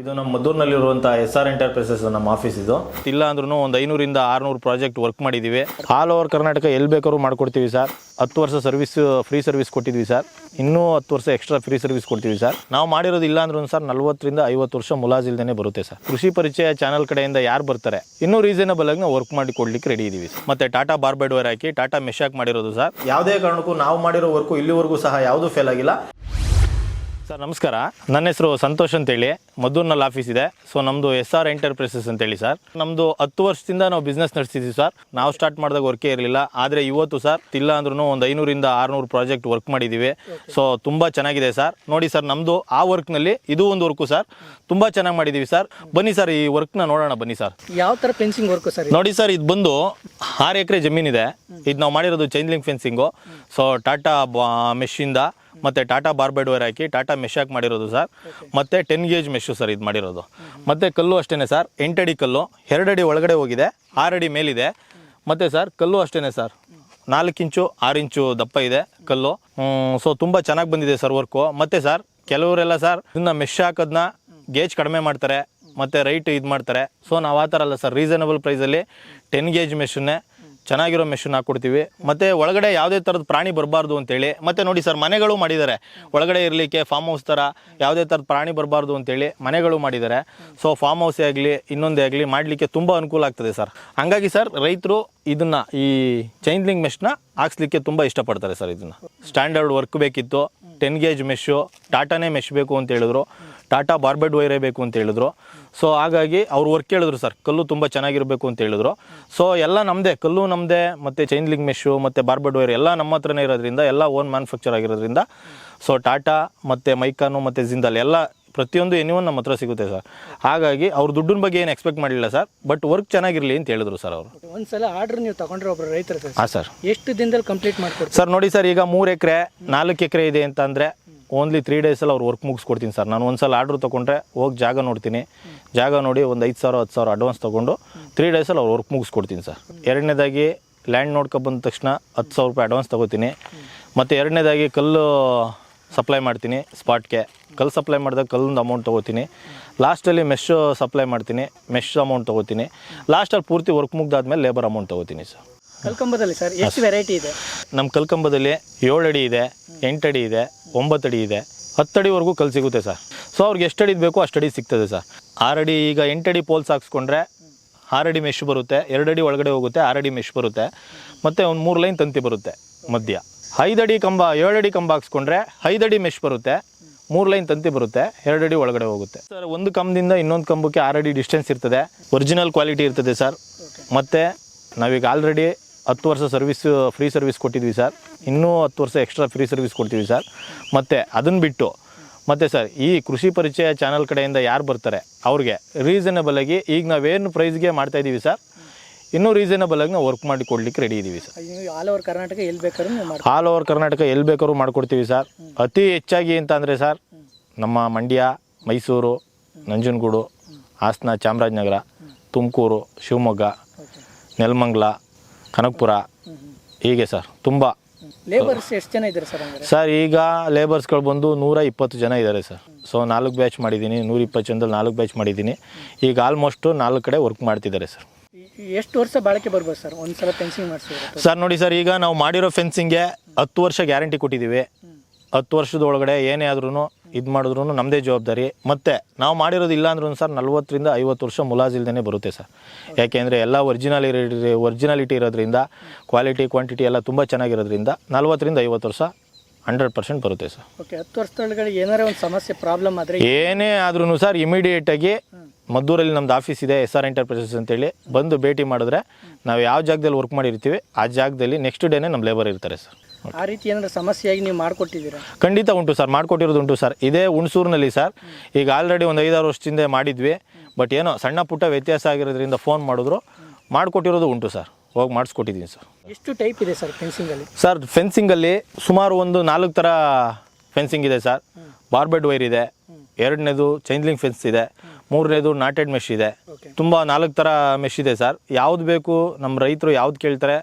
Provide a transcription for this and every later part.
ಇದು ನಮ್ಮ ಮದ್ದೂರಿನಲ್ಲಿರುವಂಥ ಎಸ್ ಆರ್ ಎಂಟರ್ಪ್ರೈಸಸ್ ನಮ್ಮ ಆಫೀಸ್ ಇದು. ಇಲ್ಲ ಅಂದ್ರೂ ಒಂದು ಐನೂರಿಂದ ಆರುನೂರು ಪ್ರಾಜೆಕ್ಟ್ ವರ್ಕ್ ಮಾಡಿದ್ದೀವಿ ಆಲ್ ಓವರ್ ಕರ್ನಾಟಕ ಎಲ್ಲಿ ಬೇಕಾದ್ರೂ ಮಾಡ್ಕೊಡ್ತೀವಿ ಸರ್ ಹತ್ತು ವರ್ಷ ಸರ್ವಿಸ್ ಫ್ರೀ ಸರ್ವಿಸ್ ಕೊಟ್ಟಿದ್ವಿ ಸರ್ ಇನ್ನೂ ಹತ್ತು ವರ್ಷ ಎಕ್ಸ್ಟ್ರಾ ಫ್ರೀ ಸರ್ವಿಸ್ ಕೊಡ್ತೀವಿ ಸರ್ ನಾವು ಮಾಡಿರೋದು ಇಲ್ಲ ಅಂದ್ರೂ ಸರ್ ನಲ್ವತ್ತರಿಂದ ಐವತ್ತು ವರ್ಷ ಮುಲಾಜಿಲ್ದೇ ಬರುತ್ತೆ ಸರ್ ಕೃಷಿ ಪರಿಚಯ ಚಾನಲ್ ಕಡೆಯಿಂದ ಯಾರು ಬರ್ತಾರೆ ಇನ್ನೂ ರೀಸನಬಲ್ ಆಗಿ ನಾವು ವರ್ಕ್ ಮಾಡಿ ಕೊಡ್ಲಿಕ್ಕೆ ರೆಡಿ ಇದೀವಿ ಸರ್ ಮತ್ತೆ ಟಾಟಾ ಬಾರ್ಬೆಡ್ ವೇರ್ ಹಾಕಿ ಟಾಟಾ ಮೆಶಾಕ್ ಮಾಡಿರೋದು ಸರ್ ಯಾವುದೇ ಕಾರಣಕ್ಕೂ ನಾವು ಮಾಡಿರೋ ವರ್ಕು ಇಲ್ಲಿವರೆಗೂ ಸಹ ಯಾವುದೂ ಫೇಲ್ ಆಗಿಲ್ಲ. ಸರ್ ನಮಸ್ಕಾರ. ನನ್ನ ಹೆಸರು ಸಂತೋಷ್ ಅಂತೇಳಿ. ಮದ್ದೂರಿನಲ್ಲಿ ಆಫೀಸ್ ಇದೆ. ಸೊ ನಮ್ಮದು ಎಸ್ ಆರ್ ಎಂಟರ್ಪ್ರೈಸಸ್ ಅಂತೇಳಿ ಸರ್. ನಮ್ಮದು ಹತ್ತು ವರ್ಷದಿಂದ ನಾವು ಬಿಸ್ನೆಸ್ ನಡೆಸ್ತಿದ್ದೀವಿ ಸರ್. ನಾವು ಸ್ಟಾರ್ಟ್ ಮಾಡಿದಾಗ ವರ್ಕೇ ಇರಲಿಲ್ಲ. ಆದರೆ ಇವತ್ತು ಸರ್ ಇಲ್ಲ ಅಂದ್ರೂ ಒಂದು ಐನೂರಿಂದ ಆರುನೂರು ಪ್ರಾಜೆಕ್ಟ್ ವರ್ಕ್ ಮಾಡಿದ್ದೀವಿ ಸೊ ತುಂಬ ಚೆನ್ನಾಗಿದೆ ಸರ್. ನೋಡಿ ಸರ್ ನಮ್ಮದು ಆ ವರ್ಕ್ನಲ್ಲಿ ಇದು ಒಂದು ವರ್ಕು ಸರ್. ತುಂಬ ಚೆನ್ನಾಗಿ ಮಾಡಿದ್ದೀವಿ ಸರ್. ಬನ್ನಿ ಸರ್ ಈ ವರ್ಕ್ನ ನೋಡೋಣ ಬನ್ನಿ ಸರ್. ಯಾವ ತರ ಫೆನ್ಸಿಂಗ್ ವರ್ಕ್ ಸರ್ ನೋಡಿ ಸರ್ ಇದು ಬಂದು ಆರು ಎಕರೆ ಜಮೀನಿದೆ. ಇದು ನಾವು ಮಾಡಿರೋದು chain link fencing so Tata ಮೆಶ್ಶಿಂದ ಮತ್ತೆ ಟಾಟಾ ಬಾರ್ಬೆಡ್ ವೇರ್ ಹಾಕಿ ಟಾಟಾ ಮೆಶ್ ಮಾಡಿರೋದು ಸರ್. ಮತ್ತೆ ಟೆನ್ ಗೇಜ್ ಮೆಶ್ಶು ಸರ್ ಇದು ಮಾಡಿರೋದು. ಮತ್ತೆ ಕಲ್ಲು ಅಷ್ಟೇ ಸರ್. ಎಂಟಡಿ ಕಲ್ಲು, ಎರಡಡಿ ಒಳಗಡೆ ಹೋಗಿದೆ, ಆರಡಿ ಮೇಲಿದೆ. ಮತ್ತೆ ಸರ್, ಕಲ್ಲು ಅಷ್ಟೇ ಸರ್. ನಾಲ್ಕು ಇಂಚು, ಆರು ಇಂಚು ದಪ್ಪ ಇದೆ ಕಲ್ಲು. ಸೊ ತುಂಬ ಚೆನ್ನಾಗಿ ಬಂದಿದೆ ಸರ್ ವರ್ಕು ಮತ್ತೆ ಸರ್, ಕೆಲವರೆಲ್ಲ ಸರ್, ಇದನ್ನ ಮೆಶ್ ಹಾಕೋದನ್ನ ಗೇಜ್ ಕಡಿಮೆ ಮಾಡ್ತಾರೆ, ಮತ್ತೆ ರೈಟ್ ಇದು ಮಾಡ್ತಾರೆ. ಸೊ ನಾವು ಆ ಥರ ಅಲ್ಲ ಸರ್ ರೀಸನಬಲ್ ಪ್ರೈಸಲ್ಲಿ ಟೆನ್ ಗೇಜ್ ಮೆಷನ್ನೇ ಚೆನ್ನಾಗಿರೋ ಮೆಷಿನ್ ಹಾಕ್ಕೊಡ್ತೀವಿ. ಮತ್ತೆ ಒಳಗಡೆ ಯಾವುದೇ ಥರದ ಪ್ರಾಣಿ ಬರಬಾರ್ದು ಅಂತೇಳಿ, ಮತ್ತೆ ನೋಡಿ ಸರ್ ಮನೆಗಳು ಮಾಡಿದ್ದಾರೆ. ಒಳಗಡೆ ಇರಲಿಕ್ಕೆ ಫಾರ್ಮ್ ಹೌಸ್ ಥರ ಯಾವುದೇ ಥರದ ಪ್ರಾಣಿ ಬರಬಾರ್ದು ಅಂತೇಳಿ ಮನೆಗಳು ಮಾಡಿದ್ದಾರೆ. ಸೊ ಫಾರ್ಮ್ ಹೌಸೇ ಆಗಲಿ, ಇನ್ನೊಂದೇ ಆಗಲಿ ಮಾಡಲಿಕ್ಕೆ ತುಂಬ ಅನುಕೂಲ ಆಗ್ತದೆ ಸರ್. ಹಂಗಾಗಿ ಸರ್, ರೈತರು ಇದನ್ನ ಈ ಚೈನ್ಲಿಂಗ್ ಮೆಶ್ನ ಹಾಕ್ಸ್ಲಿಕ್ಕೆ ತುಂಬ ಇಷ್ಟಪಡ್ತಾರೆ ಸರ್ ಇದನ್ನ. ಸ್ಟ್ಯಾಂಡರ್ಡ್ ವರ್ಕ್ ಬೇಕಿತ್ತು. ಟೆನ್ ಗೇಜ್ ಮೆಶ್ಶು ಟಾಟಾನೇ ಮೆಶ್ ಬೇಕು ಅಂತ ಹೇಳಿದ್ರು. ಟಾಟಾ ಬಾರ್ಬೆಡ್ ವೈರೇ ಬೇಕು ಅಂತ ಹೇಳಿದ್ರು. ಸೊ ಹಾಗಾಗಿ ಅವ್ರು ವರ್ಕ್ ಹೇಳಿದ್ರು ಸರ್ ಕಲ್ಲು ತುಂಬ ಚೆನ್ನಾಗಿರಬೇಕು ಅಂತ ಹೇಳಿದ್ರು. ಸೊ ಎಲ್ಲ ನಮ್ಮದೇ ಕಲ್ಲು ನಮ್ಮದೇ ಮತ್ತು ಚೈನ್ ಲಿಂಕ್ ಮೆಶ್ಶು ಮತ್ತು ಬಾರ್ಬೆಡ್ ವೈರ್ ಎಲ್ಲ ನಮ್ಮ ಹತ್ರನೇ ಇರೋದ್ರಿಂದ, ಎಲ್ಲ ಓನ್ ಮ್ಯಾನುಫ್ಯಾಕ್ಚರ್ ಆಗಿರೋದ್ರಿಂದ. ಸೊ ಟಾಟಾ ಮತ್ತು ಮೈಕಾನು ಮತ್ತು ಜಿಂದಾಲ್ ಎಲ್ಲ ಪ್ರತಿಯೊಂದು ಎನಿವನ್ ನಮ್ಮ ಹತ್ರ ಸಿಗುತ್ತೆ ಸರ್ ಹಾಗಾಗಿ ಅವ್ರ ದುಡ್ಡಿನ ಬಗ್ಗೆ ಏನು ಎಕ್ಸ್ಪೆಕ್ಟ್ ಮಾಡಿಲ್ಲ ಸರ್ ಬಟ್ ವರ್ಕ್ ಚೆನ್ನಾಗಿರಲಿ ಅಂತ ಹೇಳಿದ್ರು ಸರ್ ಅವರು. ಒಂದ್ಸಲ ಆರ್ಡರ್ ನೀವು ತಗೊಂಡ್ರೆ ಒಬ್ರು ರೈತರ ಹಾಂ ಸರ್ ಎಷ್ಟು ದಿನದಲ್ಲಿ ಕಂಪ್ಲೀಟ್ ಮಾಡ್ಕೊಡ್ತೀವಿ ಸರ್ ನೋಡಿ ಸರ್ ಈಗ ಮೂರು ಎಕರೆ ನಾಲ್ಕು ಎಕರೆ ಇದೆ ಅಂತಂದರೆ ಓನ್ಲಿ ತ್ರೀ ಡೇಸಲ್ಲಿ ಅವ್ರು ವರ್ಕ್ ಮುಗಿಸ್ಕೊಡ್ತೀನಿ ಸರ್ ನಾನು ಒಂದ್ಸಲ ಆರ್ಡ್ರ್ ತೊಗೊಂಡ್ರೆ ಹೋಗಿ ಜಾಗ ನೋಡ್ತೀನಿ. ಜಾಗ ನೋಡಿ ಒಂದು ಐದು ಸಾವಿರ ಹತ್ತು ಸಾವಿರ ಅಡ್ವಾನ್ಸ್ ತೊಗೊಂಡು ತ್ರೀ ಡೇಸಲ್ಲಿ ಅವ್ರು ವರ್ಕ್ ಮುಗಿಸ್ಕೊಡ್ತೀನಿ ಸರ್ ಎರಡನೇದಾಗಿ ಲ್ಯಾಂಡ್ ನೋಡ್ಕೊ ಬಂದ ತಕ್ಷಣ ಹತ್ತು ಸಾವಿರ ರೂಪಾಯಿ ಅಡ್ವಾನ್ಸ್ ತೊಗೋತೀನಿ. ಮತ್ತು ಎರಡನೇದಾಗಿ ಕಲ್ಲು ಸಪ್ಲೈ ಮಾಡ್ತೀನಿ ಸ್ಪಾಟ್ಗೆ ಕಲ್ಲು ಸಪ್ಲೈ ಮಾಡಿದಾಗ ಕಲ್ಲಿಂದ ಅಮೌಂಟ್ ತೊಗೋತೀನಿ. ಲಾಸ್ಟಲ್ಲಿ ಮೆಶ್ ಸಪ್ಲೈ ಮಾಡ್ತೀನಿ ಮೆಶ್ ಅಮೌಂಟ್ ತೊಗೋತೀನಿ. ಲಾಸ್ಟಲ್ಲಿ ಪೂರ್ತಿ ವರ್ಕ್ ಮುಗ್ದಾದ್ಮೇಲೆ ಲೇಬರ್ ಅಮೌಂಟ್ ತೊಗೋತೀನಿ ಸರ್ ಕಲ್ಕಂಬದಲ್ಲಿ ಸರ್ ಎಷ್ಟು ವೆರೈಟಿ ಇದೆ? ನಮ್ಮ ಕಲ್ಕಂಬದಲ್ಲಿ ಏಳು ಅಡಿ ಇದೆ ಎಂಟು ಅಡಿ ಇದೆ ಒಂಬತ್ತು ಅಡಿ ಇದೆ ಹತ್ತು ಅಡಿವರೆಗೂ ಕಲ್ ಸಿಗುತ್ತೆ ಸರ್ ಸೊ ಅವ್ರಿಗೆ ಎಷ್ಟು ಅಡಿ ಬೇಕು ಅಷ್ಟು ಅಡಿ ಸಿಗ್ತದೆ ಸರ್ ಆರಡಿ ಈಗ ಎಂಟಡಿ ಪೋಲ್ಸ್ ಹಾಕ್ಸ್ಕೊಂಡ್ರೆ ಆರಡಿ ಮೆಶ್ ಬರುತ್ತೆ ಎರಡಡಿ ಒಳಗಡೆ ಹೋಗುತ್ತೆ ಆರಡಿ ಮೆಶ್ ಬರುತ್ತೆ. ಮತ್ತು ಒಂದು ಮೂರು ಲೈನ್ ತಂತಿ ಬರುತ್ತೆ ಮಧ್ಯ. ಐದಡಿ ಕಂಬ, ಏಳಡಿ ಕಂಬ ಹಾಕ್ಸ್ಕೊಂಡ್ರೆ ಐದಡಿ ಮೆಶ್ ಬರುತ್ತೆ. ಮೂರು ಲೈನ್ ತಂತಿ ಬರುತ್ತೆ. ಎರಡಡಿ ಒಳಗಡೆ ಹೋಗುತ್ತೆ. ಸರ್ ಒಂದು ಕಂಬದಿಂದ ಇನ್ನೊಂದು ಕಂಬಕ್ಕೆ ಆರಡಿ ಡಿಸ್ಟೆನ್ಸ್ ಇರ್ತದೆ. ಒರಿಜಿನಲ್ ಕ್ವಾಲಿಟಿ ಇರ್ತದೆ ಸರ್ ಮತ್ತು ನಾವೀಗ ಆಲ್ರೆಡಿ ಹತ್ತು ವರ್ಷ ಸರ್ವಿಸ್ ಫ್ರೀ ಸರ್ವಿಸ್ ಕೊಟ್ಟಿದ್ವಿ ಸರ್ ಇನ್ನೂ ಹತ್ತು ವರ್ಷ ಎಕ್ಸ್ಟ್ರಾ ಫ್ರೀ ಸರ್ವಿಸ್ ಕೊಡ್ತೀವಿ ಸರ್ ಮತ್ತು ಅದನ್ನು ಬಿಟ್ಟು, ಮತ್ತು ಸರ್ ಈ ಕೃಷಿ ಪರಿಚಯ ಚಾನಲ್ ಕಡೆಯಿಂದ ಯಾರು ಬರ್ತಾರೆ? ಅವ್ರಿಗೆ ರೀಸನಬಲ್ ಆಗಿ ಈಗ ನಾವೇನು ಪ್ರೈಸ್ಗೆ ಮಾಡ್ತಾಯಿದ್ದೀವಿ ಸರ್ ಇನ್ನೂ ರೀಸನಬಲ್ ಆಗಿ ನಾವು ವರ್ಕ್ ಮಾಡಿ ಕೊಡ್ಲಿಕ್ಕೆ ರೆಡಿ ಇದ್ದೀವಿ ಸರ್. ಆಲ್ ಓವರ್ ಕರ್ನಾಟಕ ಎಲ್ಲಿ ಬೇಕಾದ್ರೂ ನೀವು ಮಾಡಿ ಆಲ್ ಓವರ್ ಕರ್ನಾಟಕ ಎಲ್ಲಿ ಬೇಕಾದ್ರೂ ಮಾಡ್ಕೊಡ್ತೀವಿ ಸರ್. ಅತಿ ಹೆಚ್ಚಾಗಿ ಅಂತ ಅಂದರೆ ಸರ್ ನಮ್ಮ ಮಂಡ್ಯ ಮೈಸೂರು ನಂಜನಗೂಡು ಹಾಸನ ಚಾಮರಾಜನಗರ ತುಮಕೂರು ಶಿವಮೊಗ್ಗ ನೆಲಮಂಗ್ಲ ಕನಕಪುರ ಹೀಗೆ ಸರ್ ತುಂಬ. ಲೇಬರ್ಸ್ ಎಷ್ಟು ಜನ ಇದ್ದಾರೆ ಸರ್ ಹಂಗಾರೆ? ಸರ್ ಈಗ ಲೇಬರ್ಸ್ಗಳು ಬಂದು ನೂರ ಇಪ್ಪತ್ತು ಜನ ಇದ್ದಾರೆ ಸರ್. ಸೊ ನಾಲ್ಕು ಬ್ಯಾಚ್ ಮಾಡಿದ್ದೀನಿ ನೂರ ಇಪ್ಪತ್ತು ಜನದಲ್ಲಿ ನಾಲ್ಕು ಬ್ಯಾಚ್ ಮಾಡಿದ್ದೀನಿ. ಈಗ ಆಲ್ಮೋಸ್ಟು ನಾಲ್ಕು ಕಡೆ ವರ್ಕ್ ಮಾಡ್ತಿದ್ದಾರೆ ಸರ್. ಎಷ್ಟು ವರ್ಷ ಬಾಳಿಕೆ ಬರ್ಬೋದು ಸರ್? ಒಂದ್ಸಲ ಫೆನ್ಸಿಂಗ್ ಮಾಡಿಸಿದ್ರೆ ಸರ್ ನೋಡಿ ಸರ್ ಈಗ ನಾವು ಮಾಡಿರೋ ಫೆನ್ಸಿಂಗ್ಗೆ ಹತ್ತು ವರ್ಷ ಗ್ಯಾರಂಟಿ ಕೊಟ್ಟಿದ್ದೀವಿ. ಹತ್ತು ವರ್ಷದ ಒಳಗಡೆ ಏನೇ ಆದ್ರೂ ಇದು ಮಾಡಿದ್ರು ನಮ್ಮದೇ ಜವಾಬ್ದಾರಿ. ಮತ್ತು ನಾವು ಮಾಡಿರೋದು ಇಲ್ಲ ಅಂದ್ರೂ ಸರ್ ನಲ್ವತ್ತರಿಂದ ಐವತ್ತು ವರ್ಷ ಮುಲಾಜಿಲ್ದೇ ಬರುತ್ತೆ ಸರ್. ಯಾಕೆಂದರೆ ಎಲ್ಲ ಒರಿಜಿನಲ್ ಒರಿಜಿನಾಲಿಟಿ ಇರೋದ್ರಿಂದ ಕ್ವಾಲಿಟಿ ಕ್ವಾಂಟಿಟಿ ಎಲ್ಲ ತುಂಬ ಚೆನ್ನಾಗಿರೋದ್ರಿಂದ ನಲ್ವತ್ತರಿಂದ ಐವತ್ತು ವರ್ಷ ಹಂಡ್ರೆಡ್ ಪರ್ಸೆಂಟ್ ಬರುತ್ತೆ ಸರ್. ಓಕೆ ಹತ್ತು ವರ್ಷದೊಳಗಡೆ ಏನಾರ ಒಂದು ಸಮಸ್ಯೆ ಪ್ರಾಬ್ಲಮ್ ಆದರೆ ಏನೇ? ಆದ್ರೂ ಸರ್ ಇಮಿಡಿಯೇಟಾಗಿ ಮದ್ದೂರಲ್ಲಿ ನಮ್ದು ಆಫೀಸ್ ಇದೆ ಎಸ್ ಆರ್ ಎಂಟರ್ಪ್ರೈಸಸ್ ಅಂತೇಳಿ. ಬಂದು ಭೇಟಿ ಮಾಡಿದ್ರೆ ನಾವು ಯಾವ ಜಾಗದಲ್ಲಿ ವರ್ಕ್ ಮಾಡಿರ್ತೀವಿ ಆ ಜಾಗದಲ್ಲಿ ನೆಕ್ಸ್ಟ್ ಡೇನೇ ನಮ್ಮ ಲೇಬರ್ ಇರ್ತಾರೆ ಸರ್ ಆ ರೀತಿ ಏನಾದರೂ ಸಮಸ್ಯೆಯಾಗಿ ನೀವು ಮಾಡಿಕೊಟ್ಟಿದ್ದೀರಾ? ಖಂಡಿತ ಉಂಟು ಸರ್ ಮಾಡಿಕೊಟ್ಟಿರೋದು ಉಂಟು ಸರ್ ಇದೇ ಹುಣಸೂರಿನಲ್ಲಿ ಸರ್ ಈಗ ಆಲ್ರೆಡಿ ಒಂದು ಐದಾರು ವರ್ಷದಿಂದ ಮಾಡಿದ್ವಿ ಬಟ್ ಏನೋ ಸಣ್ಣ ಪುಟ್ಟ ವ್ಯತ್ಯಾಸ ಆಗಿರೋದ್ರಿಂದ ಫೋನ್ ಮಾಡಿದ್ರು. ಮಾಡಿಕೊಟ್ಟಿರೋದು ಉಂಟು ಸರ್ ಹೋಗಿ ಮಾಡಿಸ್ಕೊಟ್ಟಿದ್ದೀನಿ ಸರ್ ಎಷ್ಟು ಟೈಪ್ ಇದೆ ಸರ್ ಫೆನ್ಸಿಂಗಲ್ಲಿ ಸರ್ ಫೆನ್ಸಿಂಗಲ್ಲಿ ಸುಮಾರು ಒಂದು ನಾಲ್ಕು ಥರ ಫೆನ್ಸಿಂಗ್ ಇದೆ ಸರ್ ಬಾರ್ಬೆಡ್ ವೈರ್ ಇದೆ. ಎರಡನೇದು ಚೈನ್ಲಿಂಗ್ ಫೆನ್ಸ್ ಇದೆ. ಮೂರನೇದು ನಾಟೆಡ್ ಮೆಶ್ ಇದೆ. ತುಂಬ ನಾಲ್ಕು ಥರ ಮೆಶ್ ಇದೆ ಸರ್ ಯಾವ್ದು ಬೇಕು ನಮ್ಮ ರೈತರು ಯಾವ್ದು ಕೇಳ್ತಾರೆ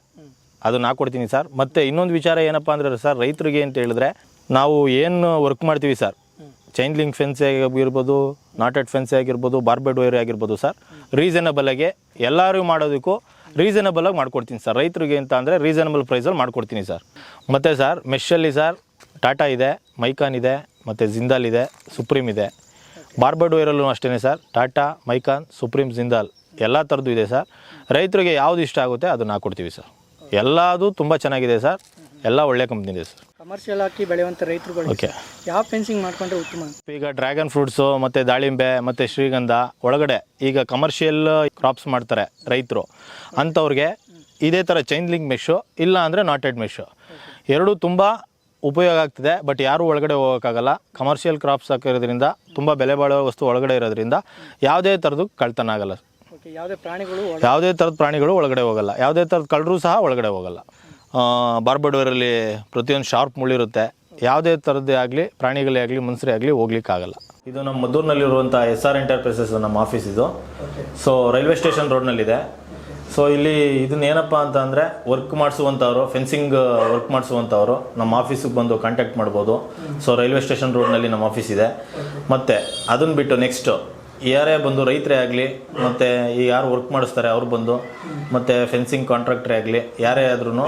ಅದನ್ನ ಹಾಕ್ಕೊಡ್ತೀನಿ ಸರ್ ಮತ್ತೆ ಇನ್ನೊಂದು ವಿಚಾರ ಏನಪ್ಪ ಅಂದರೆ ಸರ್ ರೈತರಿಗೆ ಅಂತ ಹೇಳಿದ್ರೆ ನಾವು ಏನು ವರ್ಕ್ ಮಾಡ್ತೀವಿ ಸರ್ ಚೈನ್ ಲಿಂಕ್ ಫೆನ್ಸಿ ಆಗಿರ್ಬೋದು ನಾಟೆಡ್ ಫೆನ್ಸ್ ಆಗಿರ್ಬೋದು ಬಾರ್ಬೆಡ್ ವೈರ್ ಆಗಿರ್ಬೋದು ಸರ್ ರೀಸನಬಲ್ ಆಗಿ ಎಲ್ಲರೂ ಮಾಡೋದಕ್ಕೂ ರೀಸನಬಲ್ ಆಗಿ ಮಾಡ್ಕೊಡ್ತೀನಿ ಸರ್ ರೈತರಿಗೆ ಅಂತ ಅಂದರೆ ರೀಸನಬಲ್ ಪ್ರೈಸಲ್ಲಿ ಮಾಡ್ಕೊಡ್ತೀನಿ ಸರ್ ಮತ್ತು ಸರ್ ಮೆಷಲ್ಲಿ ಸರ್ ಟಾಟಾ ಇದೆ ಮೈಕಾನ್ ಇದೆ ಮತ್ತು ಜಿಂದಾಲ್ ಇದೆ ಸುಪ್ರೀಮ್ ಇದೆ. ಬಾರ್ಬೆಡ್ ವೈರಲ್ಲೂ ಅಷ್ಟೇ ಸರ್. ಟಾಟಾ ಮೈಕಾನ್ ಸುಪ್ರೀಂ ಜಿಂದಾಲ್ ಎಲ್ಲ ಥರದ್ದು ಇದೆ ಸರ್. ರೈತರಿಗೆ ಯಾವುದು ಇಷ್ಟ ಆಗುತ್ತೆ ಅದನ್ನು ಹಾಕ್ಕೊಡ್ತೀವಿ ಸರ್. ಎಲ್ಲದು ತುಂಬ ಚೆನ್ನಾಗಿದೆ ಸರ್. ಎಲ್ಲ ಒಳ್ಳೆ ಕಂಪ್ನಿ ಇದೆ ಸರ್. ಕಮರ್ಷಿಯಲ್ ಹಾಕಿ ಬೆಳೆಯುವಂಥ ರೈತರುಗಳು ಓಕೆ. ಯಾವ ಫೆನ್ಸಿಂಗ್ ಮಾಡ್ಕೊಂಡ್ರೆ ಉತ್ತಮ ಈಗ ಡ್ರ್ಯಾಗನ್ ಫ್ರೂಟ್ಸು ಮತ್ತು ದಾಳಿಂಬೆ ಮತ್ತು ಶ್ರೀಗಂಧ ಒಳಗಡೆ ಈಗ ಕಮರ್ಷಿಯಲ್ ಕ್ರಾಪ್ಸ್ ಮಾಡ್ತಾರೆ ರೈತರು. ಅಂಥವ್ರಿಗೆ ಇದೇ ಥರ ಚೈನ್ ಲಿಂಕ್ ಮೆಶ್ಶು ಇಲ್ಲ ಅಂದರೆ ನಾಟೆಡ್ ಮೆಶ್ಶು ಎರಡೂ ತುಂಬ ಉಪಯೋಗ ಆಗ್ತಿದೆ ಬಟ್ ಯಾರೂ ಒಳಗಡೆ ಹೋಗೋಕ್ಕಾಗಲ್ಲ. ಕಮರ್ಷಿಯಲ್ ಕ್ರಾಪ್ಸ್ ಹಾಕಿರೋದ್ರಿಂದ ತುಂಬ ಬೆಲೆ ಬಾಳೋ ವಸ್ತು ಒಳಗಡೆ ಇರೋದ್ರಿಂದ ಯಾವುದೇ ಥರದ್ದು ಕಳ್ತನ ಆಗಲ್ಲ. ಓಕೆ ಯಾವುದೇ ಪ್ರಾಣಿಗಳು ಯಾವುದೇ ಥರದ ಪ್ರಾಣಿಗಳು ಒಳಗಡೆ ಹೋಗಲ್ಲ. ಯಾವುದೇ ಥರದ ಕಳ್ಳರು ಸಹ ಒಳಗಡೆ ಹೋಗಲ್ಲ. ಬಾರ್ಬಡೋರಲ್ಲಿ ಪ್ರತಿಯೊಂದು ಶಾರ್ಪ್ ಮುಳ್ಳಿರುತ್ತೆ ಯಾವುದೇ ಥರದ್ದೇ ಆಗಲಿ ಪ್ರಾಣಿಗಳೇ ಆಗಲಿ ಮನುಷ್ಯರೇ ಆಗಲಿ ಹೋಗ್ಲಿಕ್ಕಾಗಲ್ಲ. ಇದು ನಮ್ಮ ಮದ್ದೂರಿನಲ್ಲಿರುವಂಥ ಎಸ್ ಆರ್ ಎಂಟರ್ಪ್ರೈಸಸ್ ನಮ್ಮ ಆಫೀಸ್ ಇದು. ಸೊ ರೈಲ್ವೆ ಸ್ಟೇಷನ್ ರೋಡ್ನಲ್ಲಿದೆ. ಸೊ ಇಲ್ಲಿ ಇದನ್ನೇನಪ್ಪ ಅಂತ ಅಂದರೆ ವರ್ಕ್ ಮಾಡಿಸುವಂಥವ್ರು ಫೆನ್ಸಿಂಗ್ ವರ್ಕ್ ಮಾಡಿಸುವಂಥವ್ರು ನಮ್ಮ ಆಫೀಸಿಗೆ ಬಂದು ಕಾಂಟ್ಯಾಕ್ಟ್ ಮಾಡ್ಬೋದು. ಸೊ ರೈಲ್ವೆ ಸ್ಟೇಷನ್ ರೋಡ್ನಲ್ಲಿ ನಮ್ಮ ಆಫೀಸ್ ಇದೆ. ಮತ್ತು ಅದನ್ನು ಬಿಟ್ಟು ನೆಕ್ಸ್ಟು ಯಾರೇ ಬಂದು ರೈತರೇ ಆಗಲಿ ಮತ್ತು ಈ ಯಾರು ವರ್ಕ್ ಮಾಡಿಸ್ತಾರೆ ಅವ್ರು ಬಂದು ಮತ್ತು ಫೆನ್ಸಿಂಗ್ ಕಾಂಟ್ರಾಕ್ಟ್ರೇ ಆಗಲಿ ಯಾರೇ ಆದ್ರೂ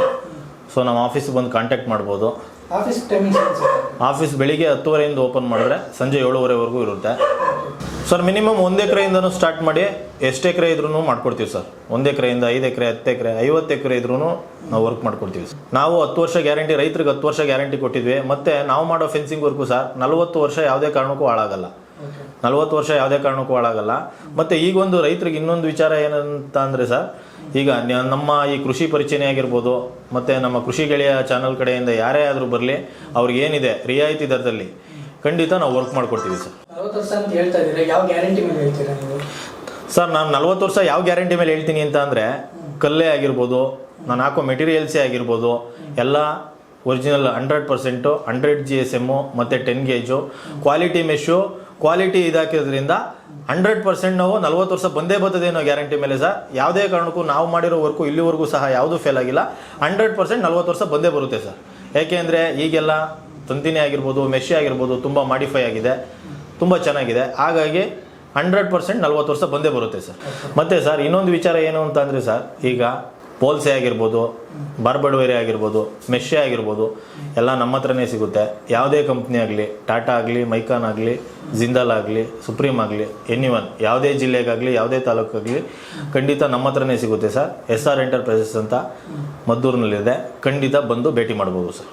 ಸೊ ನಮ್ಮ ಆಫೀಸಿಗೆ ಬಂದು ಕಾಂಟ್ಯಾಕ್ಟ್ ಮಾಡ್ಬೋದು. ಆಫೀಸ್ ಬೆಳಿಗ್ಗೆ ಹತ್ತುವರೆಯಿಂದ ಓಪನ್ ಮಾಡಿದ್ರೆ ಸಂಜೆ ಏಳುವರೆವರೆಗೂ ಇರುತ್ತೆ. ಸರ್, ಮಿನಿಮಮ್ ಒಂದು ಎಕರೆಯಿಂದನೂ ಸ್ಟಾರ್ಟ್ ಮಾಡಿ ಎಷ್ಟು ಎಕರೆ ಇದ್ರೂ ಮಾಡ್ಕೊಡ್ತೀವಿ ಸರ್. ಒಂದು ಎಕರೆಯಿಂದ ಐದು ಎಕರೆ, ಹತ್ತು ಎಕರೆ, ಐವತ್ತು ಎಕರೆ ಇದ್ರೂ ನಾವು ವರ್ಕ್ ಮಾಡ್ಕೊಡ್ತೀವಿ ಸರ್. ನಾವು ಹತ್ತು ವರ್ಷ ಗ್ಯಾರಂಟಿ, ರೈತರಿಗೆ ಹತ್ತು ವರ್ಷ ಗ್ಯಾರಂಟಿ ಕೊಟ್ಟಿದ್ವಿ. ಮತ್ತು ನಾವು ಮಾಡೋ ಫೆನ್ಸಿಂಗ್ ವರ್ಕು ಸರ್, ನಲವತ್ತು ವರ್ಷ ಯಾವುದೇ ಕಾರಣಕ್ಕೂ ಹಾಳಾಗಲ್ಲ. ನಲವತ್ತು ವರ್ಷ ಯಾವುದೇ ಕಾರಣಕ್ಕೂ ಹಾಳಾಗಲ್ಲ. ಮತ್ತು ಈಗೊಂದು ರೈತರಿಗೆ ಇನ್ನೊಂದು ವಿಚಾರ ಏನಂತ ಅಂದರೆ ಸರ್, ಈಗ ನಮ್ಮ ಈ ಕೃಷಿ ಪರಿಚಯ ಆಗಿರ್ಬೋದು, ಮತ್ತು ನಮ್ಮ ಕೃಷಿ ಗೆಳೆಯ ಚಾನಲ್ ಕಡೆಯಿಂದ ಯಾರೇ ಆದರೂ ಬರಲಿ ಅವ್ರಿಗೆ ಏನಿದೆ ರಿಯಾಯಿತಿ ದರದಲ್ಲಿ ಖಂಡಿತ ನಾವು ವರ್ಕ್ ಮಾಡ್ಕೊಡ್ತೀವಿ ಸರ್. ಸರ್, ನಾನು ನಲ್ವತ್ತು ವರ್ಷ ಯಾವ ಗ್ಯಾರಂಟಿ ಮೇಲೆ ಹೇಳ್ತೀನಿ ಅಂತ ಅಂದರೆ ಕಲ್ಲೇ ಆಗಿರ್ಬೋದು, ನಾನು ಹಾಕೋ ಮೆಟೀರಿಯಲ್ಸೇ ಆಗಿರ್ಬೋದು, ಎಲ್ಲ original hundred percent hundred G S M ಮತ್ತು ten gauge quality mesh quality ಇದಾಕಿರೋದ್ರಿಂದ hundred percent ನಾವು ನಲ್ವತ್ತು ವರ್ಷ ಬಂದೇ ಬರ್ತದೆ ಅನ್ನೋ ಗ್ಯಾರಂಟಿ ಮೇಲೆ ಸರ್. ಯಾವುದೇ ಕಾರಣಕ್ಕೂ ನಾವು ಮಾಡಿರೋ ವರ್ಕು ಇಲ್ಲಿವರೆಗೂ ಸಹ ಯಾವುದೂ ಫೇಲ್ ಆಗಿಲ್ಲ. ಹಂಡ್ರೆಡ್ ಪರ್ಸೆಂಟ್ ನಲ್ವತ್ತು ವರ್ಷ ಬಂದೇ ಬರುತ್ತೆ ಸರ್. ಏಕೆಂದರೆ ಈಗೆಲ್ಲ ತಂತಿನೇ ಆಗಿರ್ಬೋದು ಮೆಶಿ ಆಗಿರ್ಬೋದು, ತುಂಬ ಮಾಡಿಫೈ ಆಗಿದೆ. ತುಂಬ ಚೆನ್ನಾಗಿದೆ. ಹಾಗಾಗಿ ಹಂಡ್ರೆಡ್ ಪರ್ಸೆಂಟ್ ನಲ್ವತ್ತು ವರ್ಷ ಬಂದೇ ಬರುತ್ತೆ ಸರ್. ಮತ್ತು ಸರ್, ಇನ್ನೊಂದು ವಿಚಾರ ಏನು ಅಂತ ಅಂದರೆ ಸರ್, ಈಗ ಪೋಲ್ಸೆ ಆಗಿರ್ಬೋದು, ಬರ್ಬಡ್ವೇರಿ ಆಗಿರ್ಬೋದು ಮೆಶ್ಶೆ ಆಗಿರ್ಬೋದು, ಎಲ್ಲ ನಮ್ಮ ಹತ್ರನೇ ಸಿಗುತ್ತೆ. ಯಾವುದೇ ಕಂಪ್ನಿ ಆಗಲಿ, ಟಾಟಾ ಆಗಲಿ, ಮೈಕಾನ್ ಆಗಲಿ, ಜಿಂದಾಲ್ ಆಗಲಿ, ಸುಪ್ರೀಂ ಆಗಲಿ ಎನಿ ಒನ್ ಯಾವುದೇ ಜಿಲ್ಲೆಗಾಗಲಿ, ಯಾವುದೇ ತಾಲೂಕಾಗಲಿ, ಖಂಡಿತ ನಮ್ಮ ಹತ್ರನೇ ಸಿಗುತ್ತೆ ಸರ್. ಎಸ್ ಆರ್ ಎಂಟರ್ಪ್ರೈಸಸ್ ಅಂತ ಮದ್ದೂರಿನಲ್ಲಿದೆ. ಖಂಡಿತ ಬಂದು ಭೇಟಿ ಮಾಡ್ಬೋದು ಸರ್.